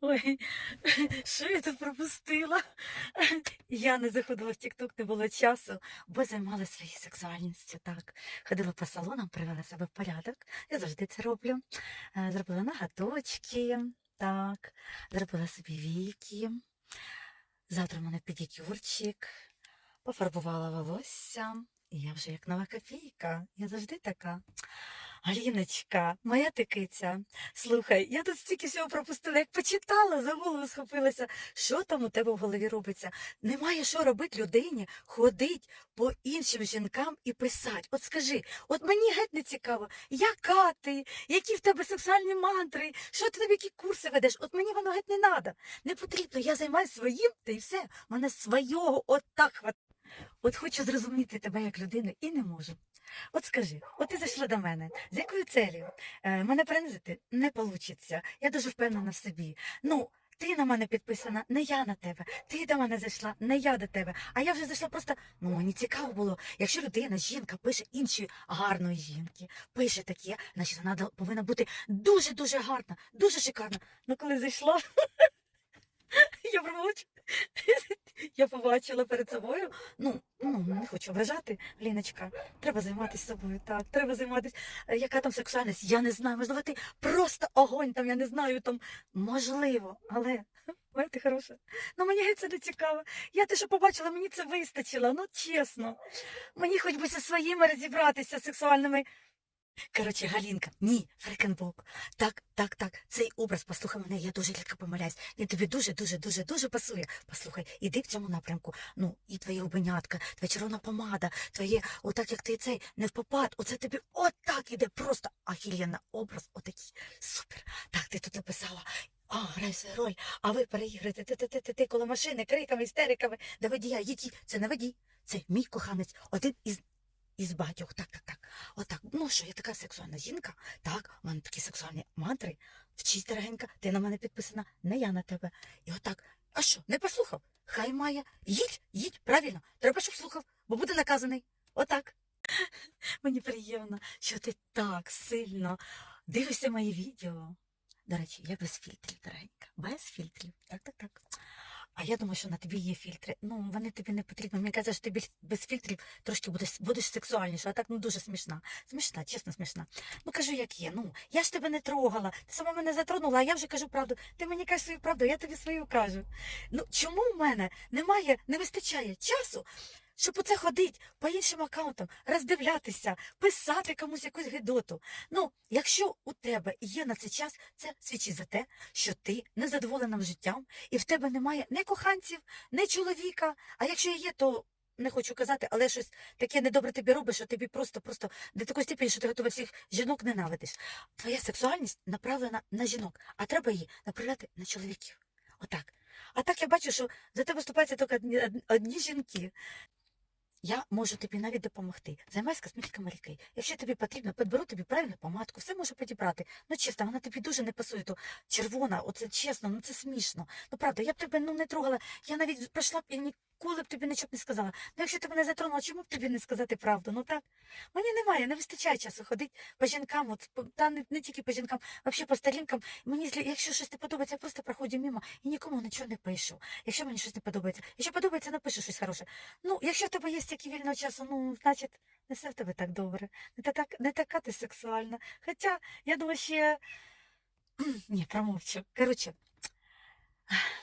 Ой, що я тут пропустила? Я не заходила в Тік-Ток, не було часу, бо займалася своєю сексуальністю. Так, ходила по салонам, привела себе в порядок. Я завжди це роблю. Е, Зробила наготочки, так, зробила собі віки. Завтра в мене педикюрчик, пофарбувала волосся. І я вже як нова копійка. Я завжди така. Аліночка, моя ти киця, слухай, я тут стільки всього пропустила, як почитала, за голову схопилася. Що там у тебе в голові робиться? Немає що робити людині, ходить по іншим жінкам і писати. От скажи, от мені геть не цікаво, яка ти, які в тебе сексуальні мантри, що ти тобі які курси ведеш? От мені воно геть не треба. Не потрібно, я займаюся своїм, та й все. Мене свого от хватає. От хочу зрозуміти тебе як людину і не можу. От скажи, от ти зайшла до мене, з якою целью? Е, мене принизити не вийде. Я дуже впевнена в собі. Ну, ти на мене підписана, не я на тебе. Ти до мене зайшла, не я до тебе. А я вже зайшла просто. Ну мені цікаво було, якщо людина, жінка пише іншої гарної жінки, пише таке, значить вона повинна бути дуже дуже гарна, дуже шикарна. Ну коли зайшла, я промовчу. Я побачила перед собою. Ну, ну не хочу ображати, Ліночка. Треба займатися собою. Так, треба займатися. Е, Яка там сексуальність? Я не знаю. Можливо, ти просто огонь там, я не знаю, там можливо, але моя ти хороша. Ну мені це не цікаво. Я те, що побачила, мені це вистачило. Ну чесно. Мені хоч би зі своїми розібратися сексуальними. Коротше, Галінка, ні, фрекенбок. Так, так, так. Цей образ, послухай мене, я дуже рідко помиляюсь. Він тобі дуже, дуже, дуже, дуже пасує. Послухай, іди в цьому напрямку. Ну, і твоє обенятка, твоя червона помада, твоє, отак як ти цей, не в попад, оце тобі отак іде, просто ахілєнна образ, отакий. Супер. Так, ти тут написала. А, грай свою роль, а ви переіграєте ти, ти, ти, ти, ти коло машини, криками, істериками, до водія, їдь, це не водій, це мій коханець, один із із багатьох, так, так, так. Отак. Ну що, я така сексуальна жінка, так, у мене такі сексуальні мантри. Вчись, дорогенька, ти на мене підписана, не я на тебе. І отак. А що, не послухав? Хай має. Їдь, їдь, правильно. Треба, щоб слухав, бо буде наказаний. Отак. Мені приємно, що ти так сильно дивишся мої відео. До речі, я без фільтрів, дорогенька. Без фільтрів. Так, так, так. А я думаю, що на тобі є фільтри. Ну, вони тобі не потрібні. Мені каже, що ти без, фільтрів трошки будеш, будеш сексуальніша, а так ну дуже смішна. Смішна, чесно смішна. Ну кажу, як є. Ну, я ж тебе не трогала. Ти сама мене затронула, а я вже кажу правду. Ти мені кажеш свою правду, я тобі свою кажу. Ну чому в мене немає, не вистачає часу? Щоб оце ходить по іншим аккаунтам, роздивлятися, писати комусь якусь гидоту. Ну, якщо у тебе є на це час, це свідчить за те, що ти незадоволена життям, і в тебе немає ні коханців, ні чоловіка. А якщо є, то не хочу казати, але щось таке недобре тобі робиш, що тобі просто, просто до такої степені, що ти готова всіх жінок ненавидиш. Твоя сексуальність направлена на жінок, а треба її направляти на чоловіків. Отак. А так я бачу, що за тебе вступаються тільки одні жінки. Я можу тобі навіть допомогти. Займайся косметиками ріки. Якщо тобі потрібно, підберу тобі правильну помадку, все можу підібрати. Ну чесно, вона тобі дуже не пасує. То червона, оце чесно, ну це смішно. Ну правда, я б тебе ну не трогала. Я навіть пройшла б і ніколи б тобі нічого не сказала. Ну якщо ти мене затронула, чому б тобі не сказати правду? Ну так. Мені немає, не вистачає часу ходити по жінкам, от та не, не тільки по жінкам, а взагалі по старінкам. Мені якщо щось не подобається, я просто проходжу мимо і нікому нічого не пишу. Якщо мені щось не подобається. Якщо подобається, напишу щось хороше. Ну, якщо в тебе є стільки вільного часу, ну, значить, не все в тебе так добре. Не, та, так, не така ти сексуальна. Хоча, я думаю, ще. Ні, промовчу. Коротше,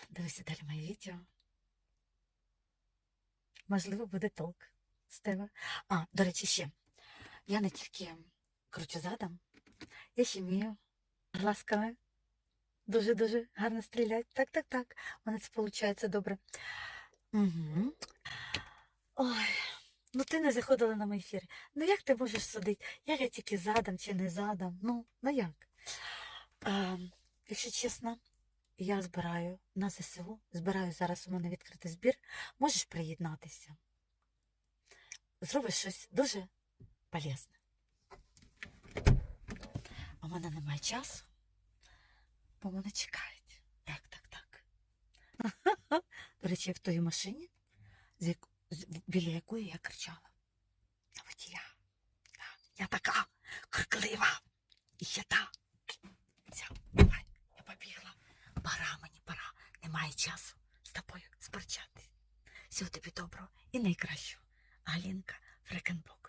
дивися далі моє відео. Можливо, буде толк з тебе. А, до речі, ще. Я не тільки кручу задом, я ще вмію глазками. Дуже-дуже гарно стріляти. Так, так, так. У мене це виходить добре. Угу. Ой, ну ти не заходила на мій ефір. Ну як ти можеш судити? Як я тільки задам чи не задам? Ну, ну як? А, якщо чесно, я збираю на ЗСУ, збираю зараз у мене відкритий збір. Можеш приєднатися. Зробиш щось дуже полезне. У мене немає часу, бо мене чекають. Так, так, так. До речі, я в тої машині, біля якої я кричала. На водія. Я така криклива і ще та. Все, давай, я побігла. Пора мені, пора. Немає часу з тобою сперечатись. Всього тобі доброго і найкращого. Галінка Фрекенбок.